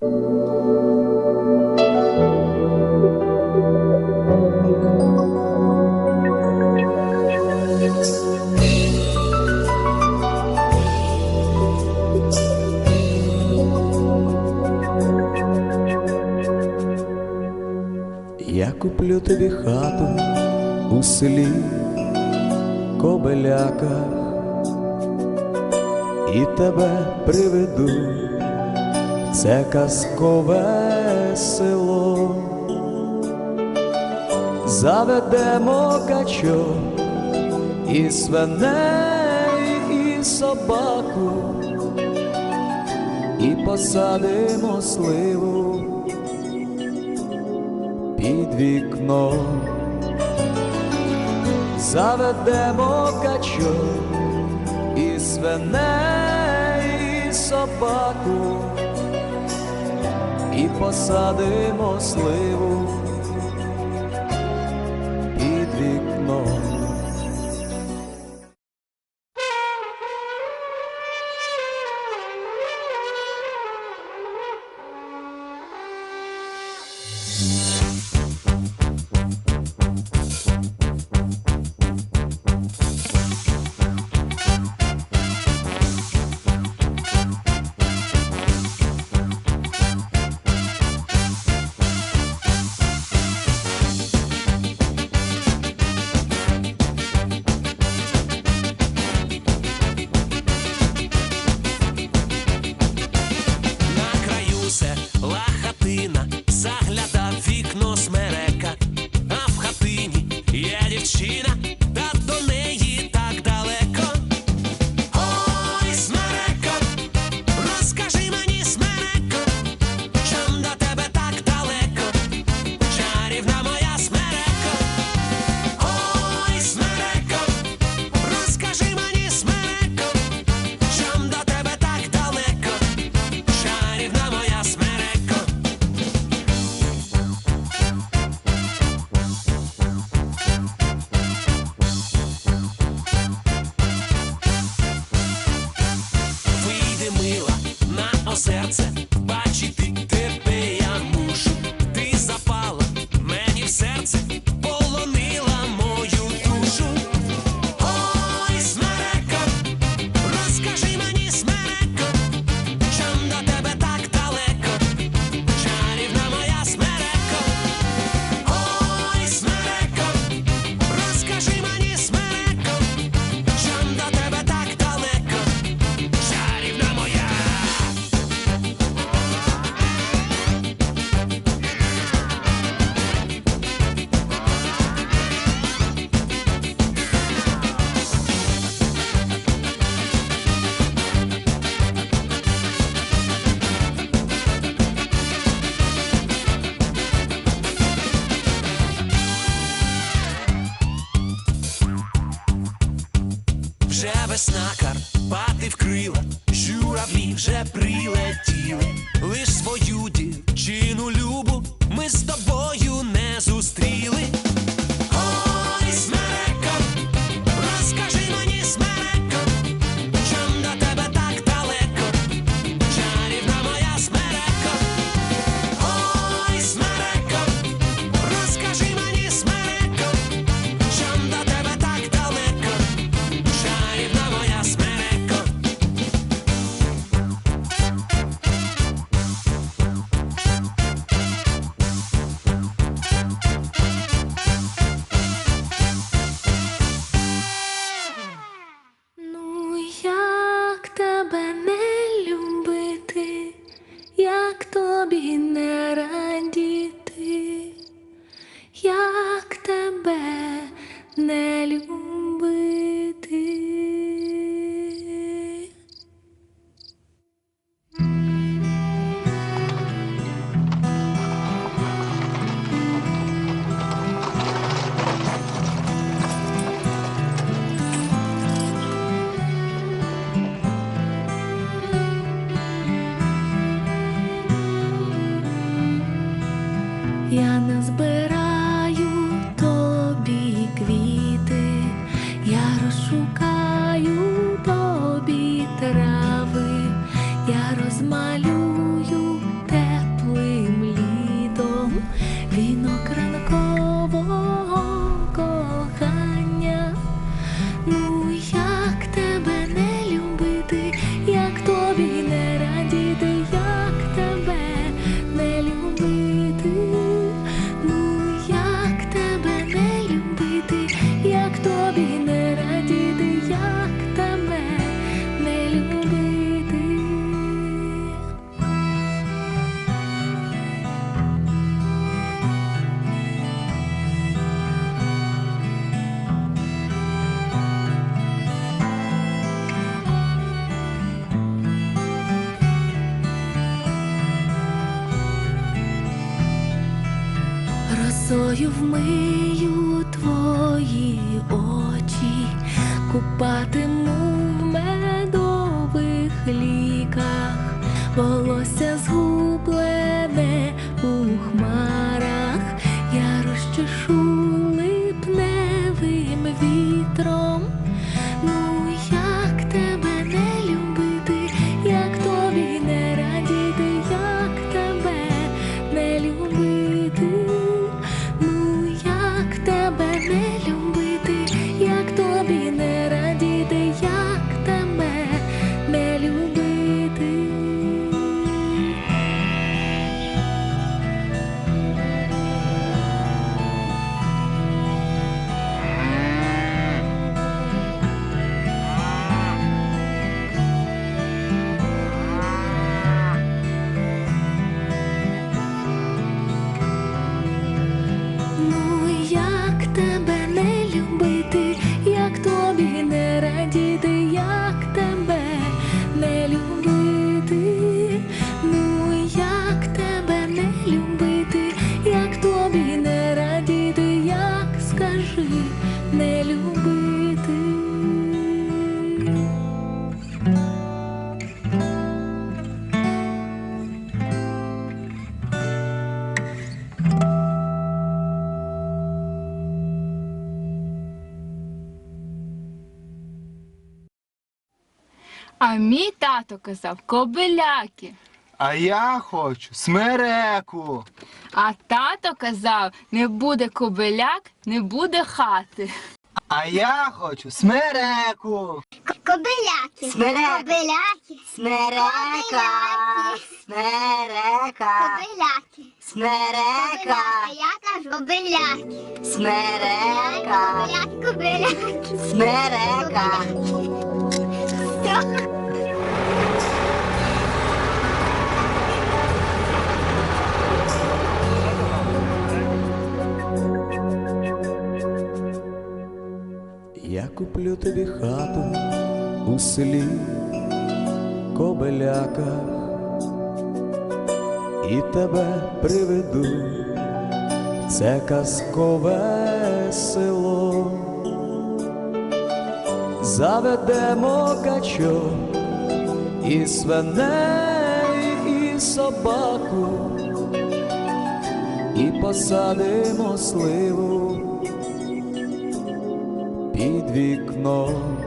Я куплю тобі хату у селі Кобеляках і тебе приведу це казкове село, заведемо качок і свиней, і собаку, і посадимо сливу під вікно, Заведемо качок і свиней, і собаку і посадимо сливу. Весна Карпати вкрила, журавлі вже прилетіли. шукати. Росою вмию твої очі, купатиму в медових ліках, волосся згублене А мій тато казав кобиляки. А я хочу смереку. А тато казав, не буде кобиляк, не буде хати. А я хочу смереку. Кобиляки. Смерек. Кобиляки. Смерека, смерека, Кобиляки. смерека, Кобиляки. Я кажу кобиляки. смерека, Кобиляки, кобиляки. смерека. Я куплю тобі хату у селі Кобеляках і тебе приведу в це казкове село. Заведемо качок і свиней, і собаку, і посадимо сливу під вікном.